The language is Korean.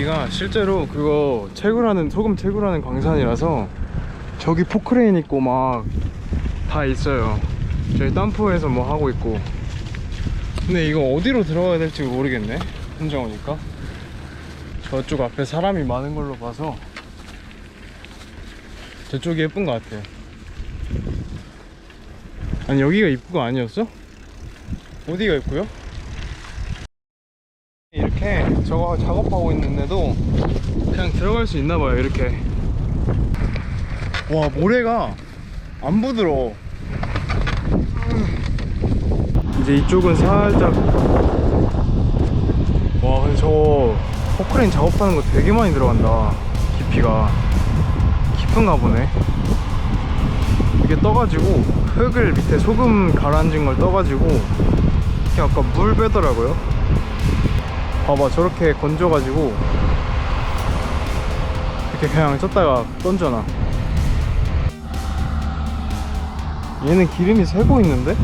여기가 실제로 그거 채굴하는 소금 채굴하는 광산이라서 저기 포크레인 있고 막 다 있어요. 저희 땀포에서 뭐 하고 있고. 근데 이거 어디로 들어가야 될지 모르겠네. 혼자 오니까. 저쪽 앞에 사람이 많은 걸로 봐서 저쪽이 예쁜 것 같아요. 아니 여기가 입구가 아니었어? 어디가 입구요? 이렇게 저거 작업하고 있는데도 그냥 들어갈 수 있나봐요 이렇게. 와 모래가 안 부드러워. 이제 이쪽은 살짝 와 근데 저 포크레인 작업하는 거 되게 많이 들어간다 깊이가. 깊은가 보네. 이게 떠가지고 흙을 밑에 소금 가라앉은 걸 떠가지고 이렇게 아까 물 빼더라고요 봐봐 저렇게 건져가지고 이렇게 그냥 쪘다가 던져놔 얘는 기름이 새고 있는데?